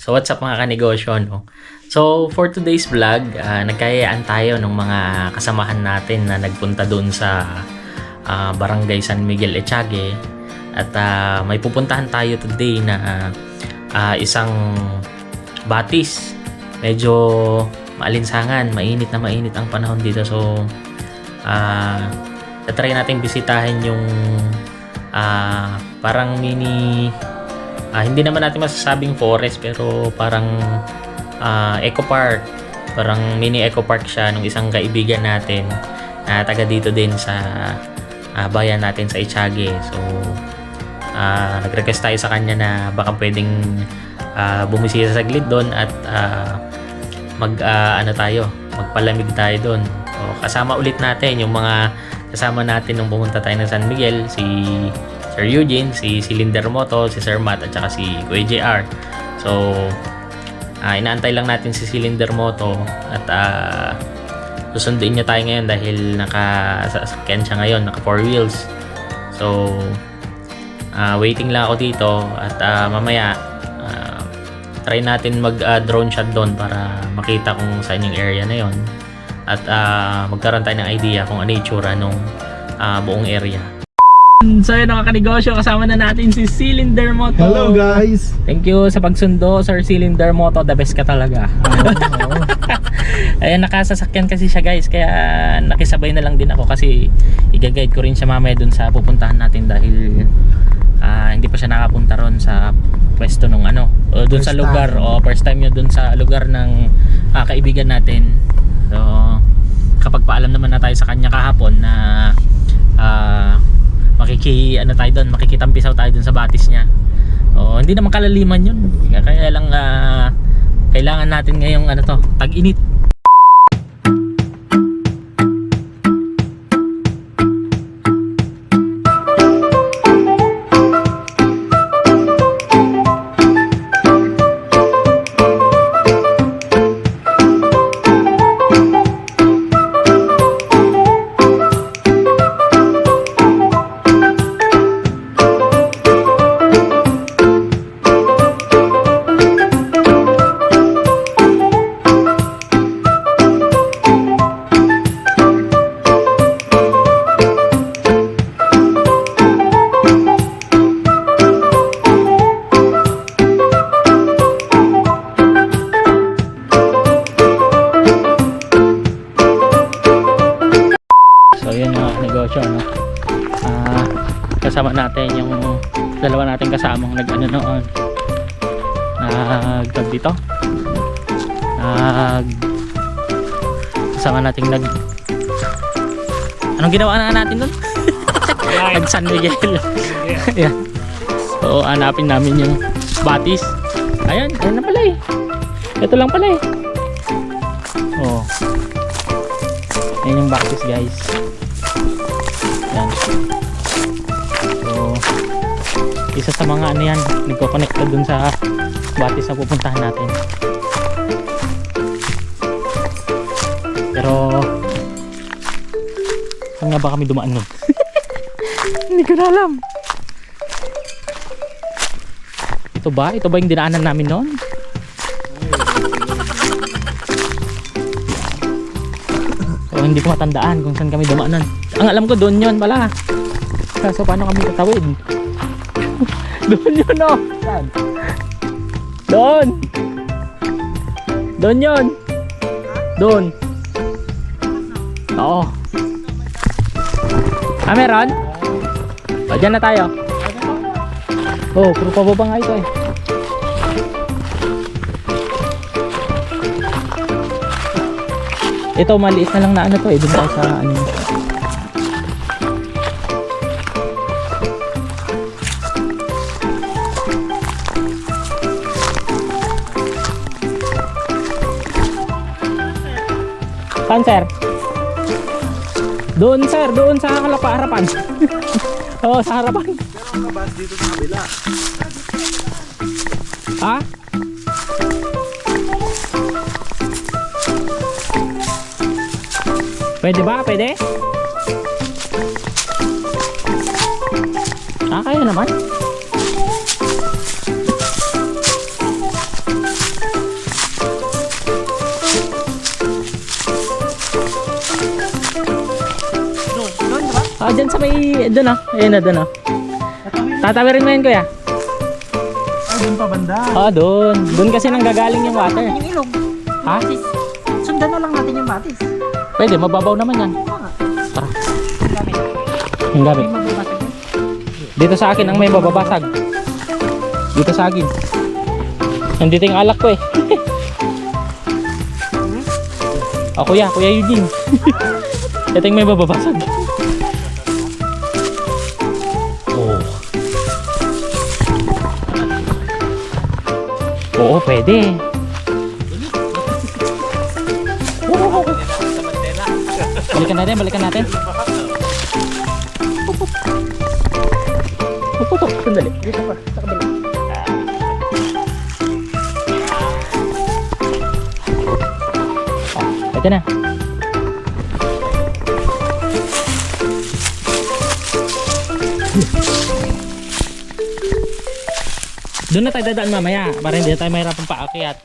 So what's up mga kanegosyo no? So for today's vlog, ah, nagkayaan tayo ng mga kasamahan natin na nagpunta doon sa ah, Barangay San Miguel Echage at ah, may pupuntahan tayo today na ah, isang batis. Medyo maalinsangan, mainit na mainit ang panahon dito. So ah try natin bisitahin yung ah, parang mini Ah, hindi naman natin masasabing forest pero parang ah, eco park. Parang mini eco park siya nung isang kaibigan natin na taga dito din sa ah, bayan natin sa Echage. So ah, nag-request tayo sa kanya na baka pwedeng ah, bumisita sa gilid doon at ah, mag ah, ano tayo, magpalamig tayo doon. So, kasama ulit natin yung mga kasama natin nung pumunta tayo ng San Miguel, si Sir Eugene, si Cylinder Moto, si Sir Matt at saka si Kuya JR. So, ah, inaantay lang natin si Cylinder Moto at ah, susunduin niya tayo ngayon dahil nakasakyan siya ngayon, naka four wheels. So, ah, waiting lang ako dito at ah, mamaya ah, try natin mag ah, drone shot doon para makita kung saan yung area na yon at ah, magkaroon tayo ng idea kung ano yung itsura nung ah, buong area. So yun mga kanegosyo, kasama na natin si Cylinder Moto. Hello guys! Thank you sa pagsundo, Sir Cylinder Moto. The best ka talaga. Ayan, nakasasakyan kasi siya guys. Kaya nakisabay na lang din ako kasi i-guide ko rin siya mamaya dun sa pupuntahan natin dahil ah, hindi pa siya nakapunta ron sa pwesto nung ano. O dun sa First lugar. time. O first time yun dun sa lugar ng ah, kaibigan natin. So, kapag paalam naman na tayo sa kanya kahapon na ah, makiki ano tayo doon, makikitampisaw tayo doon sa batis niya. Oo, hindi naman kalaliman 'yun. Kaya lang ah, kailangan natin ngayong ano to, tag-init. Kasama natin yung dalawa nating kasamang nag ano noon. Nag tag dito. Nag kasama nating nag Anong ginawa na natin doon? nag San Miguel. Ayan. So hanapin namin yung batis. Ayan, ayan na pala eh. Ito lang pala eh. Oh. Ayan yung batis guys. Yan. Isa sa mga ano yan, nagko-connecta dun sa batis na pupuntahan natin. Pero, saan nga ba kami dumaan nun? Hindi ko na alam. Ito ba? Ito ba yung dinaanan namin noon? So, hindi ko matandaan kung saan kami dumaanan. Ang alam ko doon yon pala. Kaso paano kami tatawid? doon yun oh. Saan? Doon. Doon yun. Doon. Oo. Ah, meron? O, dyan na tayo. Oh, puro pababa nga ito eh. Ito maliit na lang na ano to eh, dun tayo sa ano. Saan sir? Doon sir, doon sa kalapa harapan. Oo, sa harapan. Meron ka bus dito sa kabila. Ha? Pwede ba? Pwede? Ah, kaya naman. Ah, dyan sa may, doon ah. Ayun na, doon ah. Tatawirin mo yun, kuya. Ay, dun pa banda. Ah, doon. Doon kasi nang gagaling yung water. Yung ilog. Ha? Batis. Sundan na lang natin yung batis. Pwede, mababaw naman yan. Oo. Tara. Ang gamit. Dito sa akin ang may mababasag. Dito sa akin. Nandito yung alak ko eh. oh, kuya, kuya Eugene. Ito yung may mababasag. Oo, pwede. Balikan natin, balikan natin. Puputok, sandali. Dito pa. Sa kabila. Ito na. Doon na tayo dadaan mamaya para hindi na tayo mahirapan paakyat.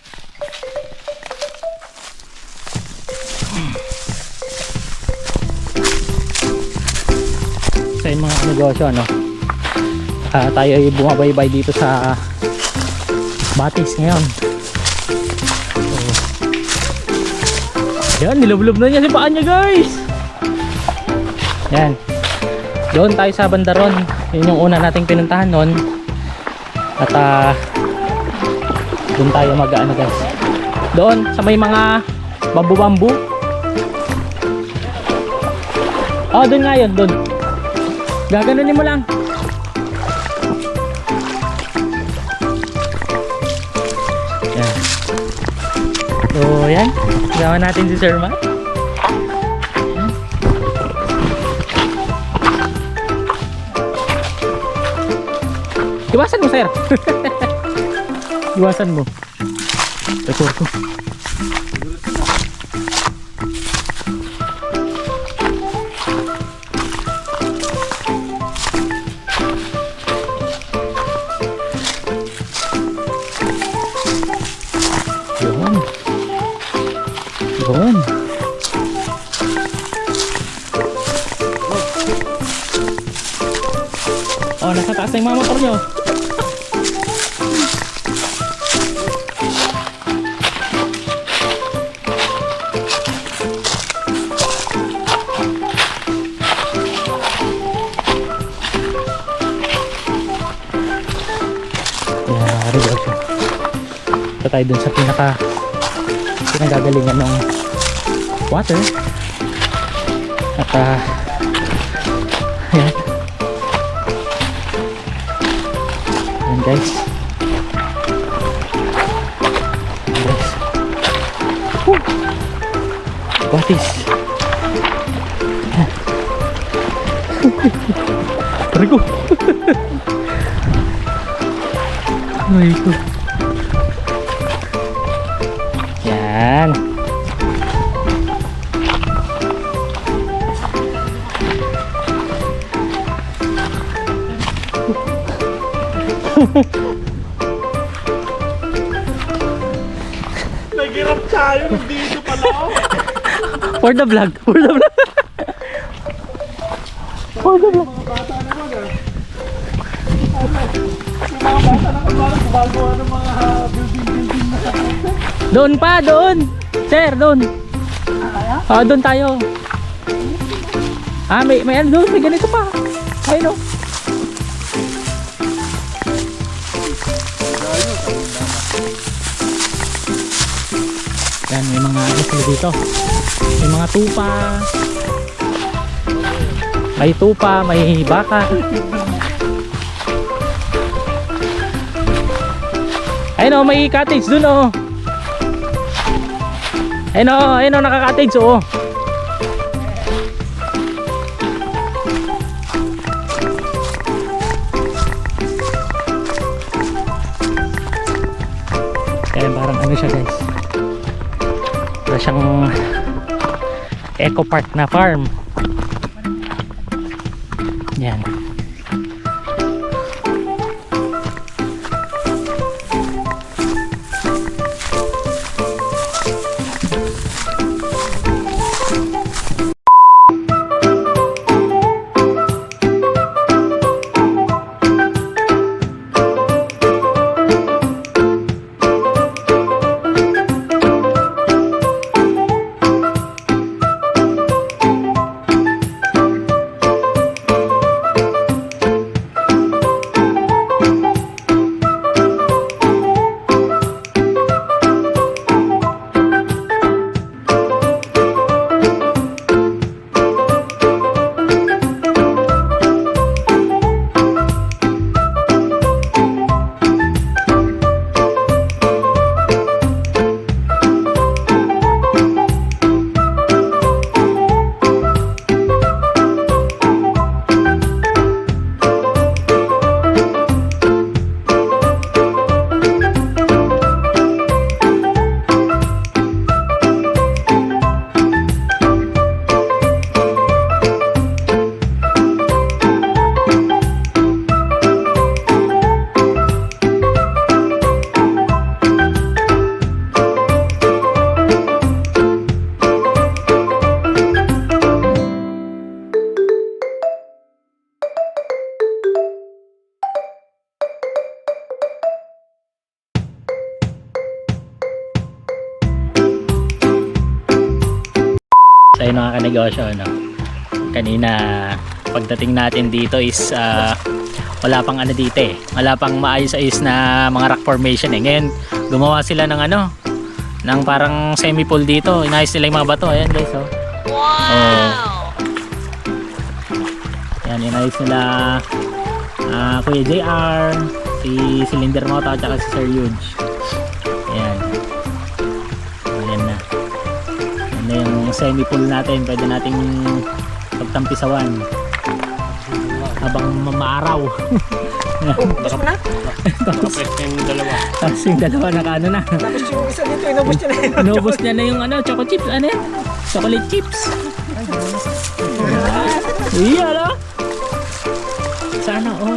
Sa yung mga negosyo ano. Ah, tayo ay bumabaybay dito sa Batis ngayon. Yan, nilublob na niya si paa niya guys. Yan. Doon tayo sa Bandaron. Yun yung una nating pinuntahan noon. At ah, doon tayo mag ano guys. Doon sa may mga bambu-bambu. Oh, doon nga yun, doon. Gaganunin mo lang. Yan. So, yan. Kasama natin si Sir Matt. Iwasan mo, sir. Iwasan mo. Record ko. Yun. Yun. Oh, nasa taas na yung mga motor nyo. Tayo dun sa pinaka pinagagalingan ng water. At ah ayan. Ayan guys. Ayan guys. Woo! Batis. Tarik ko. Ay Yan. Nagirap tayo dito pala ako. For the vlog. For the vlog. For the vlog. Mga bata naman ah. Ano? Yung mga bata naman gumagawa ng mga Doon pa, doon. Sir, doon. Ah, doon tayo. Ah, may, may ano doon, may ganito pa. Ayun oh. Yan, may mga ano dito. May mga tupa. May tupa, may baka. Ayun oh, may cottage dun oh. Ayun oh, ayun oh, naka-cottage oh. Kaya parang ano siya guys. Para siyang eco park na farm. Yan. Yung nakakanegosyo, no? Kanina, pagdating natin dito is ah, wala pang ano dito eh. Wala pang maayos-ayos na mga rock formation eh. Ngayon, gumawa sila ng ano, ng parang semi-pool dito. Inayos nila yung mga bato. Ayan guys, oh. Wow! Yan, inayos nila ah, Kuya JR, si Cylinder Moto, at si Sir Huge. Yung semi-pool natin. Pwede nating pagtampisawan. Habang mamaaraw. Gusto mo na? Tapos yung dalawa naka ano na. Tapos yung isa dito, inubos niya na yun. Inubos niya na yung ano, choco chips. Ano yan? Chocolate chips. Iya, no? Sana all.